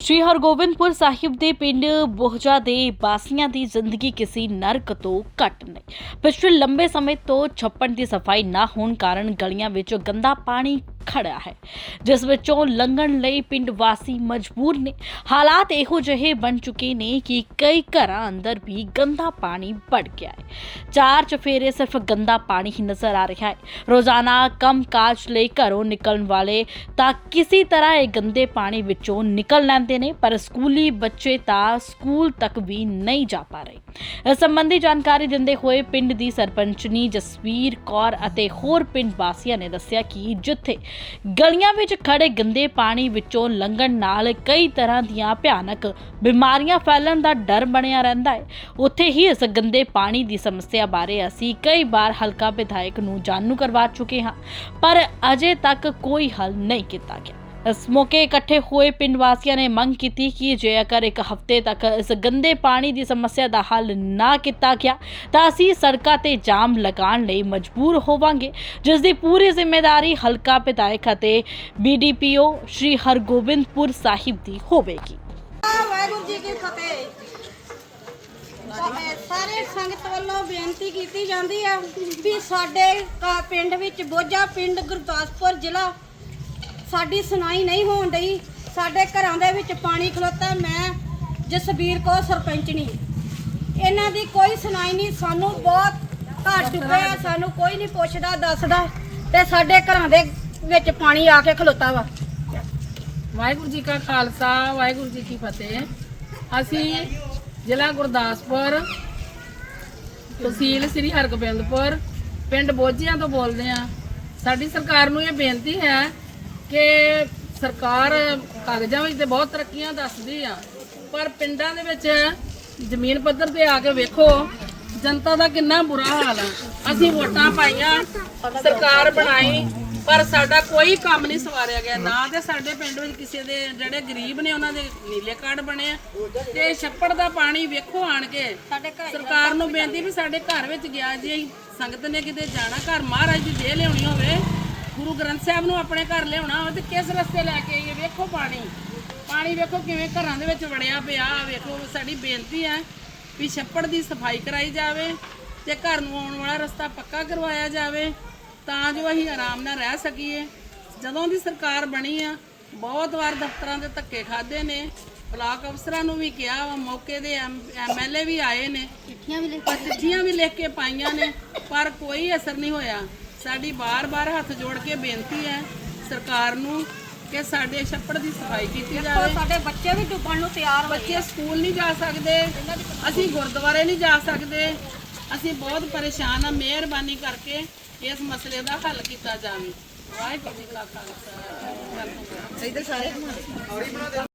ਸ਼੍ਰੀ ਹਰਗੋਬਿੰਦਪੁਰ ਸਾਹਿਬ ਦੇ ਪਿੰਡ ਬੋਹਜਾ ਦੇ ਵਾਸੀਆਂ ਦੀ ਜ਼ਿੰਦਗੀ ਕਿਸੇ ਨਰਕ ਤੋਂ ਘੱਟ ਨਹੀਂ। ਪਿਛਲੇ ਲੰਬੇ ਸਮੇਂ ਤੋਂ ਛੱਪੜ ਦੀ ਸਫ਼ਾਈ ਨਾ ਹੋਣ ਕਾਰਨ ਗਲੀਆਂ ਵਿੱਚ ਗੰਦਾ ਪਾਣੀ ਖੜਾ ਹੈ, ਜਿਸ ਵਿੱਚੋਂ ਲੰਘਣ ਲਈ ਪਿੰਡ ਵਾਸੀ ਮਜਬੂਰ ਨੇ। ਹਾਲਾਤ ਇਹੋ ਜਿਹੇ ਬਣ ਚੁੱਕੇ ਨੇ ਕਿ ਕਈ ਘਰਾਂ ਅੰਦਰ ਵੀ ਗੰਦਾ ਪਾਣੀ ਵੜ ਗਿਆ ਹੈ। ਚਾਰ ਚਫੇਰੇ ਸਿਰਫ ਗੰਦਾ ਪਾਣੀ ਹੀ ਨਜ਼ਰ ਆ ਰਿਹਾ ਹੈ। ਰੋਜ਼ਾਨਾ ਕੰਮ ਕਾਜ ਲਈ ਘਰੋਂ ਨਿਕਲਣ ਵਾਲੇ ਤਾਂ ਕਿਸੇ ਤਰ੍ਹਾਂ ਇਹ ਗੰਦੇ ਪਾਣੀ ਵਿੱਚੋਂ ਨਿਕਲ ਲੈਂਦੇ ਨੇ, ਪਰ ਸਕੂਲੀ ਬੱਚੇ ਤਾਂ ਸਕੂਲ ਤੱਕ ਵੀ ਨਹੀਂ ਜਾ ਪਾ ਰਹੇ। ਇਸ ਸੰਬੰਧੀ ਜਾਣਕਾਰੀ ਦਿੰਦੇ ਹੋਏ ਪਿੰਡ ਦੀ ਸਰਪੰਚਨੀ ਜਸਵੀਰ ਕੌਰ ਅਤੇ ਹੋਰ ਪਿੰਡ ਵਾਸੀਆਂ ਨੇ ਦੱਸਿਆ ਕਿ ਜਿੱਥੇ ਗਲੀਆਂ ਵਿੱਚ ਖੜੇ ਗੰਦੇ ਪਾਣੀ ਵਿੱਚੋਂ ਲੰਘਣ ਨਾਲ ਕਈ ਤਰ੍ਹਾਂ ਦੀਆਂ ਭਿਆਨਕ ਬਿਮਾਰੀਆਂ ਫੈਲਣ ਦਾ ਡਰ ਬਣਿਆ ਰਹਿੰਦਾ ਹੈ। ਉੱਥੇ ਹੀ ਇਸ ਗੰਦੇ ਪਾਣੀ ਦੀ ਸਮੱਸਿਆ ਬਾਰੇ ਅਸੀਂ ਕਈ ਵਾਰ ਹਲਕਾ ਵਿਧਾਇਕ ਨੂੰ ਜਾਣੂ ਕਰਵਾ ਚੁੱਕੇ ਹਾਂ, ਪਰ ਅਜੇ ਤੱਕ ਕੋਈ ਹੱਲ ਨਹੀਂ ਕੀਤਾ ਗਿਆ। ਇਸ ਮੌਕੇ ਇਕੱਠੇ ਹੋਏ ਪਿੰਡ ਵਾਸੀਆਂ ਨੇ ਮੰਗ ਕੀਤੀ ਕਿ ਜੇਕਰ ਇੱਕ ਹਫ਼ਤੇ ਤੱਕ ਇਸ ਗੰਦੇ ਪਾਣੀ ਦੀ ਸਮੱਸਿਆ ਦਾ ਹੱਲ ਨਾ ਕੀਤਾ ਗਿਆ, ਤਾਂ ਅਸੀਂ ਸੜਕਾਂ ਤੇ ਜਾਮ ਲਗਾਉਣ ਲਈ ਮਜਬੂਰ ਹੋਵਾਂਗੇ। ਜਿਸ ਦੀ ਪੂਰੀ ਜ਼ਿੰਮੇਵਾਰੀ ਹਲਕਾ ਵਿਧਾਇਕ ਅਤੇ ਬੀਡੀਪੀਓ ਸ਼੍ਰੀ ਹਰਗੋਬਿੰਦਪੁਰ ਸਾਹਿਬ ਦੀ ਹੋਵੇਗੀ। ਵਾਹਿਗੁਰੂ ਜੀ ਕੀ ਫਤਿਹ। ਸਾਰੇ- ਸੰਗਤ ਵੱਲੋਂ ਬੇਨਤੀ ਕੀਤੀ ਜਾਂਦੀ ਹੈ ਵੀ ਸਾਡੇ ਪਿੰਡ ਵਿੱਚ ਬੋਝਾ ਪਿੰਡ ਗੁਰਦਾਸਪੁਰ ਜ਼ਿਲ੍ਹਾ ਸਾਡੀ ਸੁਣਾਈ ਨਹੀਂ ਹੋਣ ਡਈ। ਸਾਡੇ ਘਰਾਂ ਦੇ ਵਿੱਚ ਪਾਣੀ ਖਲੋਤਾ ਮੈਂ ਜਸਬੀਰ ਕੋ ਸਰਪੰਚਣੀ ਇਹਨਾਂ ਦੀ ਕੋਈ ਸੁਣਾਈ ਨਹੀਂ। ਸਾਨੂੰ ਬਹੁਤ ਘਰ ਡੁੱਬਿਆ ਸਾਨੂੰ ਕੋਈ ਨਹੀਂ ਪੁੱਛਦਾ, ਦੱਸਦਾ। ਤੇ ਸਾਡੇ ਘਰਾਂ ਦੇ ਵਿੱਚ ਪਾਣੀ ਆ ਕੇ ਖਲੋਤਾ ਵਾ। ਵਾਹਿਗੁਰੂ ਜੀ ਕਾ ਖਾਲਸਾ, ਵਾਹਿਗੁਰੂ ਜੀ ਕੀ ਫਤਿਹ। ਅਸੀਂ ਜ਼ਿਲ੍ਹਾ ਗੁਰਦਾਸਪੁਰ ਤਹਿਸੀਲ ਸ੍ਰੀ ਹਰਗੋਬਿੰਦਪੁਰ, ਪਿੰਡ ਬੋਝਿਆਂ ਤੋਂ ਬੋਲਦੇ ਆ ਸਾਡੀ ਸਰਕਾਰ ਨੂੰ ਇਹ ਬੇਨਤੀ ਹੈ ਕਿ ਸਰਕਾਰ ਕਾਗਜ਼ਾਂ ਵਿੱਚ ਤੇ ਬਹੁਤ ਤਰੱਕੀਆਂ ਦੱਸਦੀ ਆ ਪਰ ਪਿੰਡਾਂ ਦੇ ਵਿੱਚ ਜ਼ਮੀਨ ਪੱਧਰ ਤੇ ਆ ਕੇ ਵੇਖੋ ਜਨਤਾ ਦਾ ਕਿੰਨਾ ਬੁਰਾ ਹਾਲ ਆ। ਅਸੀਂ ਵੋਟਾਂ ਪਾਈਆਂ ਸਰਕਾਰ ਬਣਾਈ ਪਰ ਸਾਡਾ ਕੋਈ ਕੰਮ ਨਹੀਂ ਸਵਾਰਿਆ ਗਿਆ। ਨਾ ਤੇ ਸਾਡੇ ਪਿੰਡ ਵਿੱਚ ਕਿਸੇ ਦੇ ਜਿਹੜੇ ਗਰੀਬ ਨੇ ਉਹਨਾਂ ਦੇ ਨੀਲੇ ਕਾਰਡ ਬਣੇ ਆ। ਤੇ ਛੱਪੜ ਦਾ ਪਾਣੀ ਵੇਖੋ ਆਣ ਕੇ ਸਰਕਾਰ ਨੂੰ ਬੇਨਤੀ ਵੀ ਸਾਡੇ ਘਰ ਵਿੱਚ ਗਿਆ ਜੀ ਸੰਗਤ ਨੇ ਕਿਤੇ ਜਾਣਾ ਘਰ ਮਹਾਰਾਜ ਦੀ ਦੇ ਲਿਆਉਣੀ ਹੋਵੇ। ਗੁਰੂ ਗ੍ਰੰਥ ਸਾਹਿਬ ਨੂੰ ਆਪਣੇ ਘਰ ਲਿਆਉਣਾ ਹੋਵੇ ਤੇ ਕਿਸ ਰਸਤੇ ਲੈ ਕੇ ਆਈਏ? ਵੇਖੋ ਪਾਣੀ। ਪਾਣੀ ਵੇਖੋ ਕਿਵੇਂ ਘਰਾਂ ਦੇ ਵਿੱਚ ਵੜਿਆ ਪਿਆ। ਵੇਖੋ ਸਾਡੀ ਬੇਨਤੀ ਹੈ ਵੀ ਛੱਪੜ ਦੀ ਸਫ਼ਾਈ ਕਰਾਈ ਜਾਵੇ ਤੇ ਘਰ ਨੂੰ ਆਉਣ ਵਾਲਾ ਰਸਤਾ ਪੱਕਾ ਕਰਵਾਇਆ ਜਾਵੇ ਤਾਂ ਜੋ ਅਸੀਂ ਆਰਾਮ ਨਾਲ ਰਹਿ ਸਕੀਏ। ਜਦੋਂ ਦੀ ਸਰਕਾਰ ਬਣੀ ਆ ਬਹੁਤ ਵਾਰ ਦਫ਼ਤਰਾਂ ਦੇ ਧੱਕੇ ਖਾਦੇ ਨੇ। ਬਲਾਕ ਅਫਸਰਾਂ ਨੂੰ ਵੀ ਕਿਹਾ ਵਾ ਮੌਕੇ ਦੇ ਐਮਐਲਏ ਵੀ ਆਏ ਨੇ। ਚਿੱਠੀਆਂ ਵੀ ਪਰ ਚਿੱਠੀਆਂ ਵੀ ਲਿਖ ਕੇ ਪਾਈਆਂ ਨੇ ਪਰ ਕੋਈ ਅਸਰ ਨਹੀਂ ਹੋਇਆ। ਸਾਡੀ ਬਾਰ-ਬਾਰ ਹੱਥ ਜੋੜ ਕੇ ਬੇਨਤੀ ਹੈ ਸਰਕਾਰ ਨੂੰ ਕਿ ਸਾਡੇ ਛੱਪੜ ਦੀ ਸਫ਼ਾਈ ਕੀਤੀ ਜਾਵੇ। ਸਾਡੇ ਬੱਚੇ ਵੀ ਡੁੱਬਣ ਨੂੰ ਤਿਆਰ ਹੋਏ ਬੱਚੇ ਸਕੂਲ ਨਹੀਂ ਜਾ ਸਕਦੇ। ਅਸੀਂ ਗੁਰਦੁਆਰੇ ਨਹੀਂ ਜਾ ਸਕਦੇ। ਅਸੀਂ ਬਹੁਤ ਪਰੇਸ਼ਾਨ ਆ ਮਿਹਰਬਾਨੀ ਕਰਕੇ ਇਸ ਮਸਲੇ ਦਾ ਹੱਲ ਕੀਤਾ ਜਾਵੇ। ਵਾਹਿਗੁਰੂ ਜੀ ਕਾ ਖਾਲਸਾ। ਵਾਹਿਗੁਰੂ ਜੀ ਕੀ ਫਤਿਹ।